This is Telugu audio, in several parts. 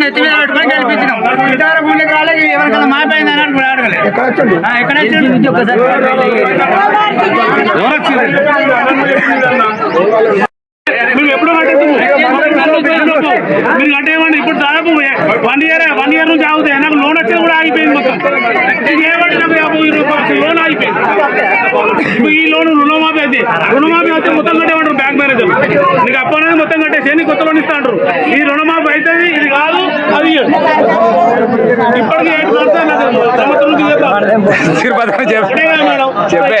నెత్తి మీద పెట్టుకొని గుండెకి రాలేదు ఎవరికైనా అడగలేదు ఎక్కడ ఎప్పుడు కట్టేస్తాము మీరు కట్టేయమండి ఇప్పుడు దాదాపు వన్ ఇయర్ వన్ ఇయర్ నుంచి ఆగుతాయి నాకు లోన్ వచ్చేది కూడా ఆగిపోయింది మొత్తం ఏమంటే నాకు యాభై రూపాయలు లోన్ ఆగిపోయింది ఈ లోన్ రుణమాఫీ అయితే రుణమాఫీ అయితే మొత్తం కట్టేమంటారు బ్యాంక్ మేనేజర్ నీకు అప్పు అనేది మొత్తం కట్టేసి నీకు కొత్త లోన్ ఇస్తా అంటారు ఈ రుణమాఫీ అవుతుంది ఇది కాదు అది. ఇప్పటికి చెప్పు. మేడం. చెప్పే.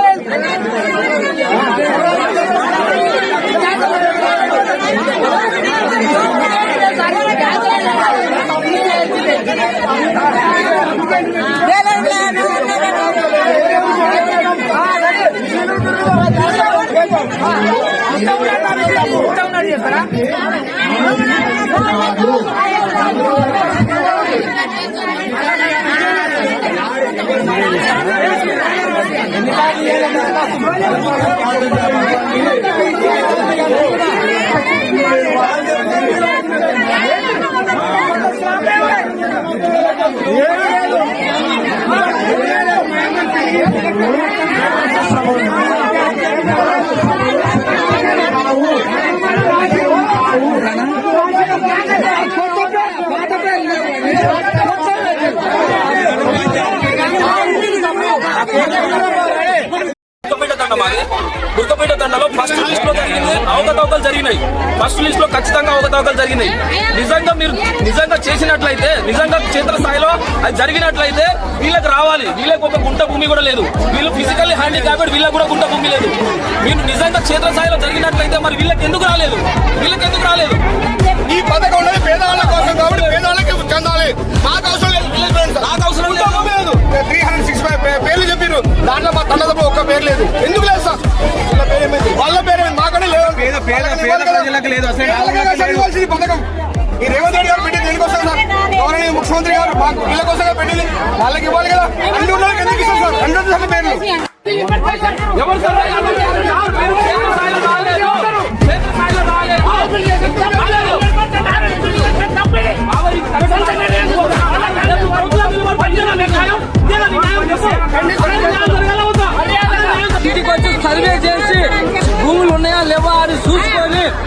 గుర్తపేట గుర్తపేట దండలో ఫస్ట్ లిస్ట్లో జరిగింది. అవకతవకలు జరిగినాయి. ఫస్ట్ లిస్ట్లో ఖచ్చితంగా అవకతవకలు జరిగినాయి. నిజంగా మీరు నిజంగా చేసినట్లయితే నిజంగా క్షేత్ర స్థాయిలో అది జరిగినట్లయితే వీళ్ళకి రావాలి. వీళ్ళకి ఒక గుంట భూమి కూడా లేదు. వీళ్ళు ఫిజికల్లీ హ్యాండిక్యాప్డ్ వీళ్ళకి కూడా గుంట భూమి లేదు. మీరు నిజంగా క్షేత్ర స్థాయిలో జరిగినట్లయితే మరి వీళ్ళకి ఎందుకు రాలేదు? వీళ్ళకి ఎందుకు రాలేదు? ఈ పథకం పేదవాళ్ళకు ప్రజలకు లేదు అసలు పేదలకే కదా సార్ ఇవ్వాల్సింది ఈ పథకం. ఈ రేవంత్ రెడ్డి గారు పెట్టింది దేనికోసం సార్? గవర్నమెంట్ ముఖ్యమంత్రి గారు మాకు పెట్టింది. వాళ్ళకి ఇవ్వాలి కదా. అన్ని ఎందుకు సార్? రెండు పేర్లు. ఎవరు సర్వే చేసి భూములు ఉన్నాయా లేవా అని చూసుకొని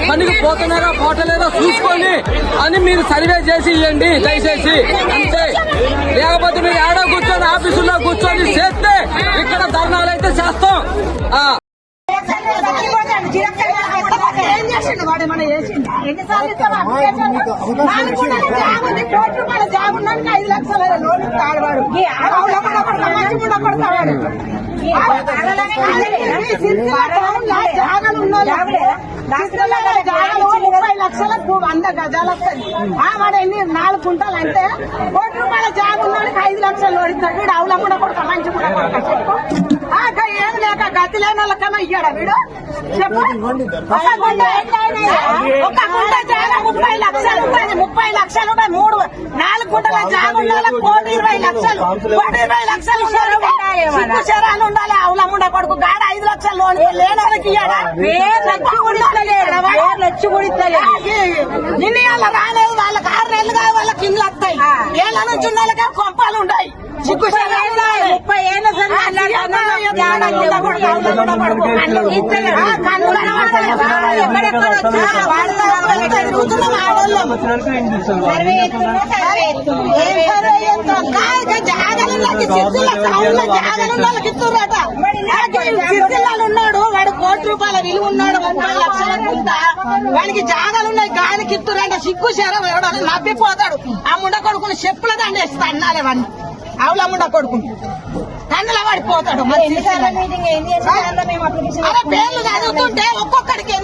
పనికి పోతున్నారా పోటలేదా చూసుకొని అని మీరు సర్వే చేసి ఇవ్వండి దయచేసి. అంతే. లేకపోతే మీరు ఏడో కూర్చొని ఆఫీసులో కూర్చొని చేస్తే ఇక్కడ ధర్నాలు అయితే చేస్తాం. ఎన్నిసార్లు ఉంది కోటి రూపాయల ఉన్నానికి ఐదు లక్షల లోన్ ముప్పై లక్షలకు వంద గజాలు వస్తుంది ఆ వాడు ఎన్ని? నాలుగు గుంటలు అంటే కోటి రూపాయల జాబ్ ఉన్నానికి ఐదు లక్షలు ఓడిస్తాడు. వీడు అవుల కూడా కొడతా మంచి కూడా గా ఏం లేక గతి లేని వాళ్ళకన్నా ఇయ్యాడా వీడు? చెప్పు. ఒక గుంట జాగా ముప్పై లక్షలు ఉంటుంది ముప్పై లక్షలు ఉంటాయి మూడు గుంటల జాగా ఉండాలి? కోటి ఇరవై లక్షలు. కోటి ఇరవై లక్షలు ఉండాలి? శరాలు ఉండాలి? అవుల ముండ కొడుకు గాడ ఐదు లక్షలు లోన్ లేని వాళ్ళకి ఇయ్యాడా? లక్ష నిన్న వాళ్ళ రాలేదు. వాళ్ళకి ఆరు నెలలు కాదు వాళ్ళకి ఇల్లు వస్తాయి ఏళ్ళ నుంచి వాళ్ళకి కొంపాలు ఉంటాయి ముప్పై ఏళ్ళ ఉన్నాడు వాడు కోటి రూపాయల విలువ ఉన్నాడు ముప్పై లక్షల వానికి జాగాలు ఉన్నాయి గానికి ఇస్తురంట సిగ్గు శరం ఎవడని నవ్విపోతాడు. ఆ ముండ కొడుకుని చెప్పుల దండ వేస్తా అన్నాలే వాడిని ఆవుల ముండ కొడుకుని కన్నుల సిరిసిల్ల. అరే పేర్లు చదువుతుంటే ఒక్కొక్కడికి